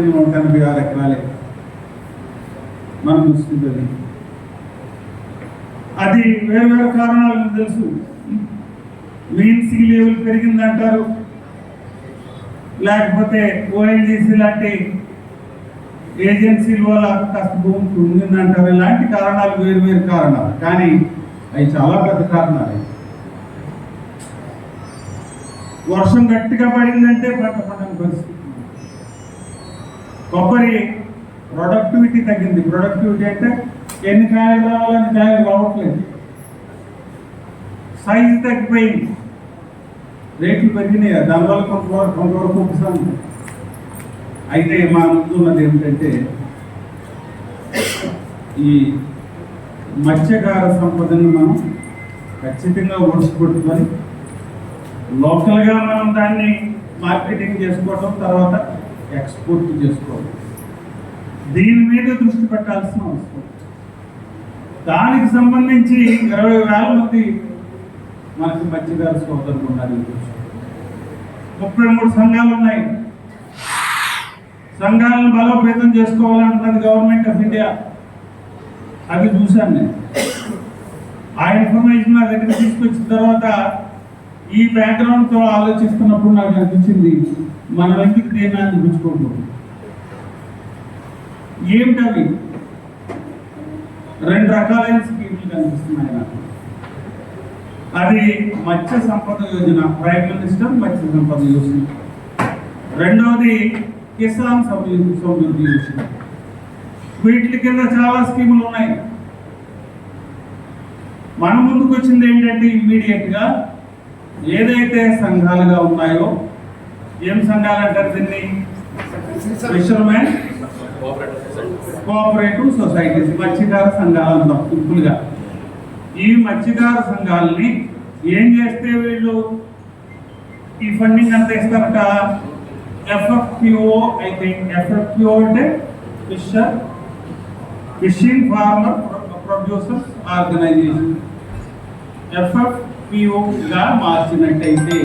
నూట ఎనభై ఆరు ఎకరాలే. మనం చూసుకుంటుంది. అది వేరు కారణాలు తెలుసు. మీన్ సీ లెవెల్ పెరిగిందంటారు. లేకపోతే ఓఎన్జీసీ లాంటి ఏజెన్సీల వల్ల కాస్త భూమి కుంగిందంటారు. ఇలాంటి కారణాలు వేరు వేరు కారణాలు. కానీ అవి చాలా పెద్ద కారణాలు. వర్షం గట్టిగా పడిందంటే పంట పండని పరిస్థితి కొబ్బరి ప్రొడక్టివిటీ తగ్గింది. ప్రొడక్టివిటీ అంటే ఎన్ని కాయలు రావాలని కాయలు రావట్లేదు. సైజు తగ్గిపోయింది. రేట్లు పెరిగినాయి దానివల్ల కొంతవరకు కొంతవరకు ఉపశమనం. అయితే మా ముందు ఉన్నది ఏమిటంటే ఈ మత్స్యకార సంపదను మనం ఖచ్చితంగా ఒడిసిపెట్టుకొని లోకల్గా మనం దాన్ని మార్కెటింగ్ చేసుకోవడం తర్వాత ఎక్స్పోర్ట్ చేసుకోవాలి. దీని మీద దృష్టి పెట్టాల్సిన అవసరం. దానికి సంబంధించి ఇరవై వేల మంది మనకి మత్స్యకార సోదరులు ఉన్నారు ముప్పై మూడు సంఘాలు ఉన్నాయి. సంఘాలను బలోపేతం చేసుకోవాలంటున్నది గవర్నమెంట్ ఆఫ్ ఇండియా అది చూశాను నేను. ఆ ఇన్ఫర్మేషన్ నా దగ్గర తీసుకొచ్చిన తర్వాత ఈ బ్యాక్గ్రౌండ్తో ఆలోచిస్తున్నప్పుడు నాకు అనిపించింది మనం ఎందుకు దేన్ని అనిపించుకోకూడదు ఏమిటవి రెండు రకాలైన స్కీములు కనిపిస్తున్నాయి నాకు. అది మత్స్య సంపద యోజన ప్రైమ్ మినిస్టర్ మత్స్య సంపద యోజన. రెండవది కిసాన్ సమృద్ధి యోజన. వీటి కింద చాలా స్కీములు ఉన్నాయి. మన ముందుకు వచ్చింది ఏంటంటే ఇమ్మీడియట్గా ఏదైతే సంఘాలుగా ఉన్నాయో ఏం సంఘాలు అంటారు దీన్ని? ఫిషర్మెన్ కోఆపరేటివ్ సొసైటీస్ మత్స్యకార సంఘాలు అంటాం సింపుల్గా. ఈ మత్స్యకార సంఘాలని ఏం చేస్తే వీళ్ళు? ఈ ఫండింగ్ అంతా ఇస్తారట. ఎఫ్ఎఫ్పిఓ అయితే ఎఫ్ఎఫ్పిఓ అంటే fisher fishing farmer producers organization FF గా మార్చినట్టయితే